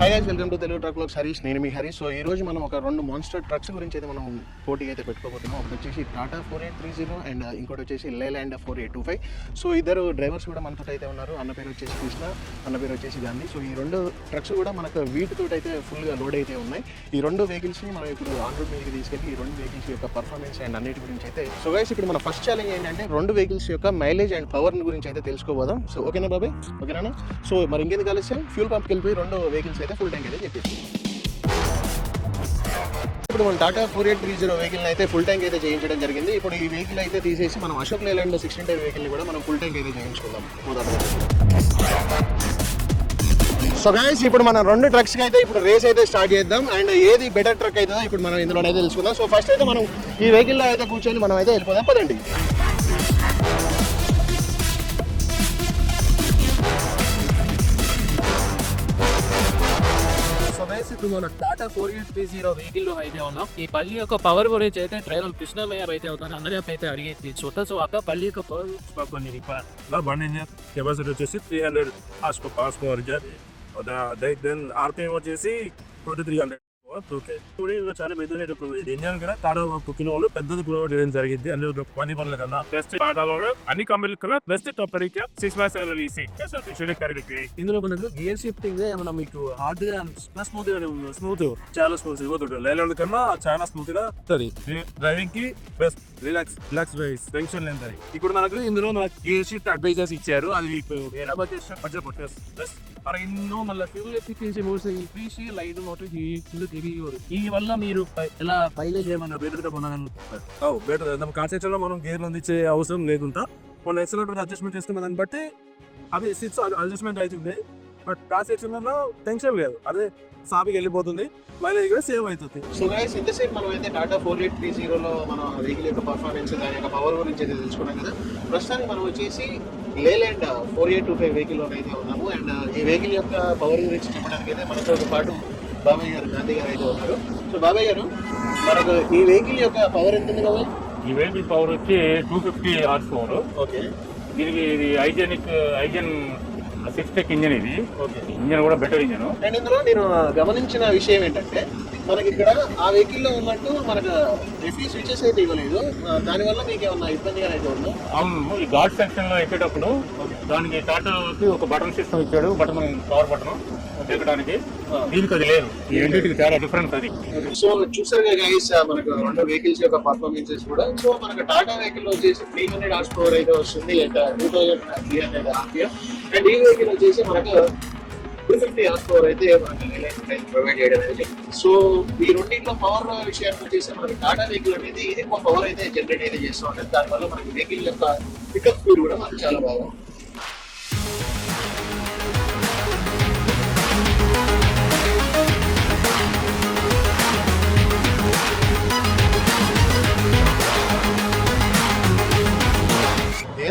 Hi guys welcome to Telugu truck logs Harish నేను మీ Harish so ఈ రోజు మనం ఒక రెండు మాన్స్టర్ ట్రక్స్ గురించి అయితే మనం పోటీ అయితే పెట్టుకోబోతున్నాం. ఒకటి వచ్చేసి Tata four eight three zero and ఇంకోటి వచ్చేసి Leyland four eight two five so ఇద్దరు డ్రైవర్స్ కూడా మనతో అయితే ఉన్నారు. అన్న పేరు వచ్చేసి కృష్ణ అన్న పేరు వచ్చేసి గాంధీ సో ఈ రెండు ట్రక్స్ కూడా మనకు వీటితో అయితే ఫుల్గా లోడ్ అయితే ఉన్నాయి. ఈ రెండు వెహికల్స్ని మనం ఇప్పుడు ఆన్ రోడ్ మీదకి తీసుకెళ్ళి ఈ రెండు వెహికల్స్ యొక్క పర్ఫార్మెన్స్ అండ్ అన్నిటి గురించి అయితే సో గైస్ ఇప్పుడు మన ఫస్ట్ ఛాలెంజ్ ఏంటంటే రెండు వెహికల్స్ యొక్క మైలేజ్ అండ్ పవర్ గురించి అయితే తెలుసుకోబోదాం. సో ఓకేనా బాబాయ్? ఓకేనా సో మరి ఇంకెందుకు కలిసి ఫ్యూల్ పంప్కి వెళ్ళిపోయి రెండు వెహికల్స్ అయితే ఫుల్ ట్యాంక్ అయితే చెప్పేసి. ఇప్పుడు మన Tata four eight three zero vehicle అయితే ఫుల్ ట్యాంక్ అయితే చేయించడం జరిగింది. ఇప్పుడు ఈ వెహికల్ అయితే తీసేసి మనం Ashok Leyland sixteen type vehicle కూడా మనం ఫుల్ ట్యాంక్ అయితే చేయించుకుందాం. సో గైస్ ఇప్పుడు మనం రెండు ట్రక్స్ అయితే ఇప్పుడు రేస్ అయితే స్టార్ట్ చేద్దాం. అండ్ ఏది బెటర్ ట్రక్ అవుతుందో ఇప్పుడు మనం ఇందులో అయితే తెలుసుకుందాం. సో ఫస్ట్ అయితే మనం ఈ వెహికల్లో అయితే కూర్చొని మనం అయితే వెళ్ళిపోదాం. పదండి. ఇప్పుడు మన Tata four eight three zero వెహికల్లో అయితే ఉన్నాం. ఈ పల్లి యొక్క పవర్ గురించి అయితే డ్రైవర్ కృష్ణమయ్య అయితే అవుతాను అందరూ అయితే అడిగేది చూద్దాం. సో అక్క పల్లి యొక్క పవర్ కొన్ని నా బండి ఇంజన్ కెపాసిటీ వచ్చేసి three hundred horse horse power then RPM వచ్చేసి ట్వంటీ త్రీ హండ్రెడ్ ఓకే ఇప్పుడు ఇది చాలా పెద్దది ఇప్పుడు ఇంజన్ కూడా టాటా కుకిన వాళ్ళు పెద్దది ప్రొవైడ్ చేయడం జరిగింది. అన్ని పని పనుల కన్నా బెస్ట్ టాటాలో అన్ని కంపెనీల కన్నా బెస్ట్ టాప్ పరీక్ష సిక్స్ కరెక్ట్ ఇందులో మనకు గేర్ షిఫ్టింగ్ మీకు హార్డ్గా స్మూత్గా స్మూత్ చాలా స్మూత్ ఇవ్వదు లేలాండ్ కన్నా చాలా స్మూత్గా వస్తుంది డ్రైవింగ్కి best relax relax drive tension ఇప్పుడు మనకు ఇందులో మనకు గేర్ షిఫ్ట్ అడ్వైజర్స్ ఇచ్చారు. అది fuel efficiency modes EPC light motor full తిరిగి ఈ వల్ల మీరు పై- ఎలా పైలేజ్ ఏమన్నా బెటర్గా పొందగలను బెటర్ మనం కాన్సెప్ట్లో మనం గేర్లు అందించే అవసరం లేకుండా మన ఎక్సలెంట్ అడ్జస్ట్మెంట్ చేసుకున్న దాన్ని బట్టి అవి సిక్స్ అడ్జస్ట్మెంట్ అవుతుంది. బట్ కాన్సెప్ట్లో టెన్షన్ లేదు. అదే సాపికి వెళ్ళిపోతుంది. మైలేజ్ కూడా సేవ్ అవుతుంది. సో గైస్ ఇంతసేపు మనం అయితే టాటా ఫోర్ ఎయిట్ త్రీ జీరోలో మన వెహికల్ యొక్క పర్ఫార్మెన్స్ దాని యొక్క పవర్ గురించి అయితే తెలుసుకున్నాం కదా. ప్రస్తుతానికి మనం వచ్చేసి Leyland. Four eight two five వెహికల్లో అయితే ఉన్నాము. అండ్ ఈ వెహికల్ యొక్క పవర్ గురించి చెప్పడానికి అయితే మనతో పాటు బాబాయ్ గారు గాంధీ గారు అయితే ఉన్నారు. సో బాబాయ్ గారు మనకు ఈ వెహికల్ యొక్క పవర్ ఎంత ఉంది బాబాయ్? ఈ వెహికల్ పవర్ వచ్చి two fifty horse power okay. దీనికి ఇది ఐజెనిక్ ఐజెన్ సిక్స్ టెక్ ఇంజన్ ఇది. ఇంజన్ కూడా బెటర్ ఇంజన్. అండ్ ఇందులో నేను గమనించిన విషయం ఏంటంటే మనకి ఇక్కడ ఆ వెహికల్లో ఉన్నట్టు మనకు ఎఫీ స్విచెస్ అయితే ఇవ్వలేదు. దానివల్ల మీకు ఏమన్నా ఇబ్బందిగా అయితే ఉందా? అవును ఈ ఘాట్ సెక్షన్లో ఎక్కేటప్పుడు దానికి టాటాకి ఒక బటన్ సిస్టమ్ ఇచ్చాడు. Button power button. తిరగడానికి దీనికి అది లేదు. రెండింటికి చాలా డిఫరెన్స్ అది. సో చూసారుగా గైస్ మనకు రెండు వెహికల్స్ యొక్క పర్ఫార్మెన్సెస్ కూడా. సో మనకు టాటా వెహికల్ వచ్చేసి త్రీ హండ్రెడ్ హార్స్ పవర్ అయితే వస్తుంది and two thousand three hundred RPM and ఈ వెహికల్ వచ్చేసి మనకు టూ ఫిఫ్టీ హార్స్ పవర్ అయితే మనకి ప్రొవైడ్ చేయడం అనేది సో ఈ రెండింటిలో పవర్ విషయానికి వచ్చేసి మనకి టాటా వెహికల్ అనేది ఇది ఎక్కువ పవర్ అయితే జనరేట్ అయితే చేస్తూ ఉంటుంది. దానివల్ల మనకి వెహికల్ యొక్క పికప్ స్పీడ్ కూడా మనకు చాలా బాగా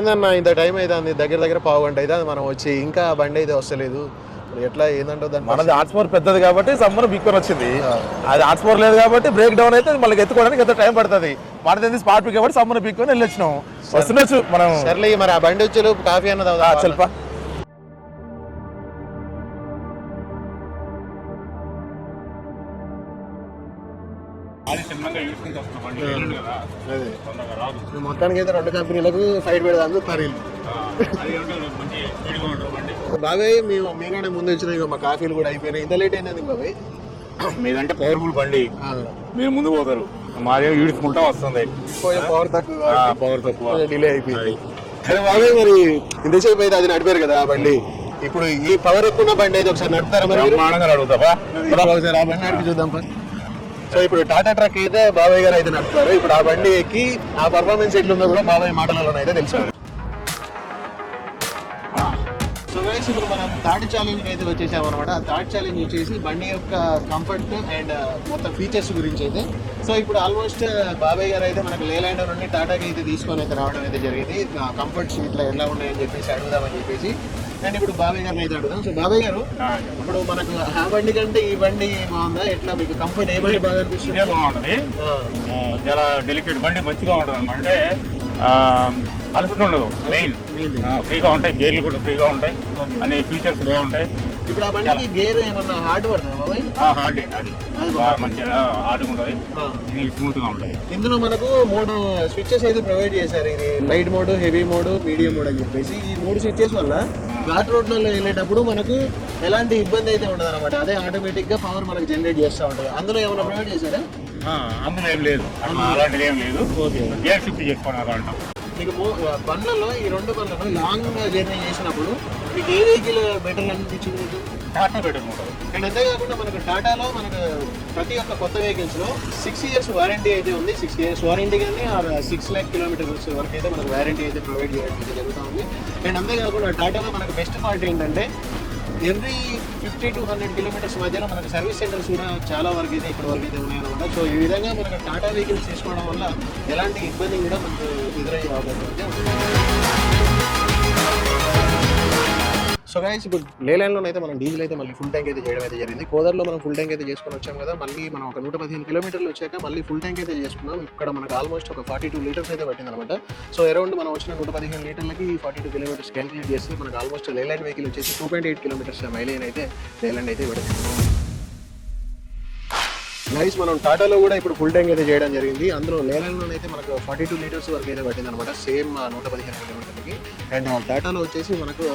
ఏందన్నా ఇంత టైం అయితే దగ్గర దగ్గర పావు గంట అయితే మనం వచ్చి ఇంకా బండి అయితే వస్తలేదు. ఎట్లా ఏందంటో దాని మనది హాట్స్పోర్ పెద్దది కాబట్టి సమ్మర్ బిక్కొని వచ్చింది. అది హాట్స్పోర్ లేదు కాబట్టి బ్రేక్ డౌన్ అయితే మళ్ళీ ఎత్తుకోవడానికి ఎంత టైం పడుతుంది? మనది స్పాట్ పిక్ కాబట్టి సమ్మర్ బిక్కొని వెళ్ళొచ్చినాం. వస్తుండొచ్చు మనం. సర్లే మరి ఆ బండి వచ్చే కాఫీ అన్నది అవుదా మొత్తానికి అయితే రెండు కంపెనీలకు ఫైట్ పెడదాం చూస్తారు బాబాయ్ మేము మీకంటే ముందు వచ్చిన ఇక మా కాఫీలు కూడా అయిపోయినాయి. ఇంత లేట్ అయినది బాబాయ్ మీదంటే పవర్ఫుల్ బండి. మీరు ముందు పోతారు. మాదే ఈడ్చుకుంటా వస్తుంది. పోయే పవర్ తక్కువ పవర్ తక్కువ. డిలే అయిపోయింది. అరే బాబాయ్ మరి ఇంతసేపు అయితే అది నడిపారు కదా బండి. ఇప్పుడు ఈ పవర్ ఎక్కువ ఉన్న బండి అయితే ఒకసారి నడుపుతారా మరి అడుగుతావా చూద్దాం పా. సో ఇప్పుడు టాటా ట్రక్ అయితే బాబాయ్ గారు అయితే నడుపుతారు. ఇప్పుడు ఆ బండి ఎక్కి ఆ పర్ఫార్మెన్స్ ఎట్లుందో కూడా బాబాయ్ మాటలలో అయితే తెలుసు సో గైస్ ఇప్పుడు మనం థర్డ్ ఛాలెంజ్ అయితే వచ్చేసాం అనమాట థర్డ్ ఛాలెంజ్ వచ్చేసి బండి యొక్క కంఫర్ట్ అండ్ uh, మొత్తం ఫీచర్స్ గురించి అయితే. సో ఇప్పుడు ఆల్మోస్ట్ uh, బాబాయ్ గారు అయితే మనకు లేలాండ్ నుండి టాటాకి అయితే తీసుకొని అయితే రావడం అయితే జరిగింది. కంఫర్ట్ సీట్లో ఎలా ఉన్నాయని చెప్పేసి అడుగుదామని చెప్పేసి. అండ్ ఇప్పుడు బాబాయ్ గారిని అయితే అడుగుదాం. సో బాబాయ్ గారు ఇప్పుడు మనకు ఆ బండి కంటే ఈ బండి బాగుందా? ఎట్లా మీకు కంఫర్ట్ ఏ బండి బాగా అనిపిస్తుంది? బాగుంటుంది. చాలా డెలికేట్ బండి మంచిగా ఉంటుంది అనమాట అంటే అలసట ఉండదు. మెయిన్. ఫ్రీగా ఉంటాయి. గేర్లు కూడా ఫ్రీగా ఉంటాయి. అన్ని ఫీచర్స్ బాగుంటాయి. ఇప్పుడు ఆ బండికి గేర్ ఏమన్నా హార్డ్ పడుతుందా హార్డ్ మంచిగా ఆడుకుంటుంది ఇది స్మూత్గా ఉంటుంది. ఇందులో మనకు మూడు స్విచ్చెస్ అయితే ప్రొవైడ్ చేశారు. ఇది light mode heavy mode medium mode అని చెప్పేసి. ఈ మూడు స్విచ్చెస్ వల్ల ఘాట్ రోడ్లలో వెళ్ళేటప్పుడు మనకు ఎలాంటి ఇబ్బంది అయితే ఉండదు అనమాట అదే ఆటోమేటిక్గా పవర్ మనకు జనరేట్ చేస్తూ ఉంటుంది. అందులో ఏమైనా ప్రొవైడ్ చేశారా? అందులో ఏం లేదు. అలాంటిది ఏం లేదు. గేర్ షిఫ్ట్ చేసుకోవడం అలా అంటాం. మీకు బండ్లలో ఈ రెండు బండ్లలో లాంగ్ జర్నీ చేసినప్పుడు మీకు ఏ వెహికల్ బెటర్ అనిపించింది మీకు? టాటా బెటర్ ఉంటుంది అండ్ అంతేకాకుండా మనకు టాటాలో మనకు ప్రతి ఒక్క కొత్త వెహికల్స్లో సిక్స్ ఇయర్స్ వారంటీ అయితే ఉంది. సిక్స్ ఇయర్స్ వారంటీ కానీ సిక్స్ ల్యాక్ కిలోమీటర్స్ వరకు అయితే మనకు వారంటీ అయితే ప్రొవైడ్ చేయడం జరుగుతూ ఉంది. అండ్ అంతేకాకుండా టాటాలో మనకు బెస్ట్ పార్ట్ ఏంటంటే every fifty to hundred kilometres మధ్యలో మనకు సర్వీస్ సెంటర్స్ కూడా చాలా వరకు అయితే ఇక్కడ వరకు అయితే ఉన్నాయన్నమాట. సో ఈ విధంగా మనకు టాటా వెహికల్స్ తీసుకోవడం వల్ల ఎలాంటి ఇబ్బంది కూడా మనకు ఎదురయ్యే అవకాశం అయితే సో గైస్ ఇప్పుడు లేలాండ్లో అయితే మనం డీజిల్ అయితే మళ్ళీ ఫుల్ ట్యాంక్ అయితే చేయడం అయితే జరిగింది. కోదర్లో మనం ఫుల్ ట్యాంక్ అయితే చేసుకొని వచ్చాం కదా మళ్ళీ మనం ఒక నూట పదిహేను కిలోమీటర్లు వచ్చాక మళ్ళీ ఫుల్ ట్యాంక్ అయితే చేసుకున్నాం. ఇక్కడ మనకు ఆల్మోస్ట్ ఒక ఫార్టీ టూ లీటర్స్ అయితే పట్టింది అనమాట సో అరౌండ్ మనం వచ్చిన నూట పదిహేను లీటర్లకి ఫార్టీ టూ కిలోమీటర్స్ క్యాలిక్యులేట్ చేస్తే మనకు ఆల్మోస్ట్ లేలాండ్ వెహికల్ వచ్చేసి two point eight kilometres mileage అయితే లేలాండ్ అయితే పెడుతుంది గైస్ మనం టాటాలో కూడా ఇప్పుడు ఫుల్ ట్యాంక్ అయితే చేయడం జరిగింది. అందులో నేలలో అయితే మనకు ఫార్టీ టూ లీటర్స్ వరకు అయితే పట్టింది అనమాట సేమ్ నూట పదిహేను కిలోమీటర్లకి అండ్ టాటాలో వచ్చేసి మనకు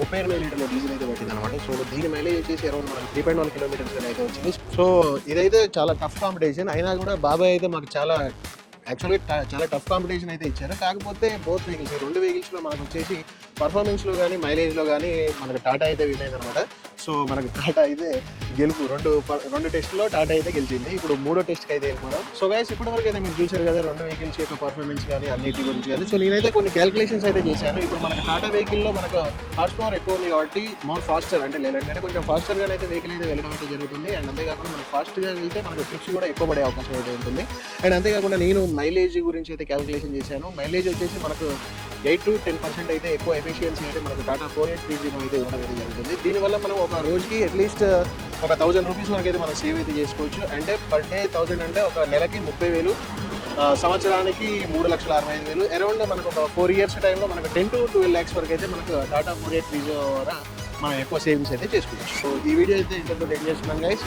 ముప్పై ఎనిమిది లీటర్ల డీజిల్ అయితే పట్టింది అనమాట సో దీని మైలేజ్ వచ్చేసి అరౌండ్ మనకి త్రీ పాయింట్ వన్ కిలోమీటర్స్ అయితే వచ్చింది. సో ఇదైతే చాలా టఫ్ కాంపిటీషన్ అయినా కూడా బాబాయ్ అయితే మాకు చాలా యాక్చువల్గా చాలా టఫ్ కాంపిటీషన్ అయితే ఇచ్చారు. కాకపోతే బోత్ వెహికల్స్ రెండు వెహికల్స్లో మనకు వచ్చేసి పర్ఫార్మెన్స్లో కానీ మైలేజ్లో కానీ మనకు టాటా అయితే విన్ అనమాట సో మనకు టాటా అయితే గెలుపు. రెండు రెండు టెస్ట్లో టాటా అయితే గెలిచింది. ఇప్పుడు మూడో టెస్ట్కి అయితే వెళ్ళిపోవడం సో గైస్ ఇప్పటి వరకు అయితే మీరు చూశారు కదా రెండు వెహికల్స్ యొక్క పర్ఫార్మెన్స్ కానీ అన్నిటి గురించి కానీ. సో నేనైతే కొన్ని క్యాలిక్యులేషన్స్ అయితే చేశాను. ఇప్పుడు మనకు టాటా వెహికల్లో మనకు హార్స్ పవర్ ఎక్కువ ఉంది కాబట్టి మోర్ ఫాస్టర్ అంటే లేదంటే కొంచెం ఫాస్టర్గా అయితే వెహికల్ అయితే వెళ్ళడం అయితే జరుగుతుంది. అండ్ అంతేకాకుండా మనకు ఫాస్ట్గా వెళ్తే మనకు ట్రిప్స్ కూడా ఎక్కువ పడే అవకాశం అయితే ఉంటుంది. అండ్ అంతేకాకుండా నేను మైలేజ్ గురించి అయితే క్యాలిక్యులేషన్ చేశాను. మైలేజ్ వచ్చేసి మనకు ఎయిట్ టు టెన్ పర్సెంట్ అయితే ఎక్కువ ఎఫిషియన్సీ అయితే మనకు Tata four eight three zero అయితే ఇవ్వడం అయితే జరుగుతుంది. దీనివల్ల మనం ఒక రోజుకి అట్లీస్ట్ uh, ఒక థౌజండ్ రూపీస్ వరకు అయితే మనం సేవ్ అయితే చేసుకోవచ్చు. అంటే పర్ డే థౌజండ్ అంటే ఒక నెలకి ముప్పై వేలు సంవత్సరానికి మూడు లక్షల అరవై ఐదు వేలు. అరౌండ్ మనకు ఒక ఫోర్ ఇయర్స్ టైంలో మనకు టెన్ టు ట్వెల్వ్ ల్యాక్స్ వరకు అయితే మనకు Tata four eight three zero ద్వారా మనం ఎక్కువ సేవింగ్స్ అయితే చేసుకోవచ్చు. సో ఈ వీడియో అయితే ఇంతకు ఎండ్ చేస్తున్నాం గైస్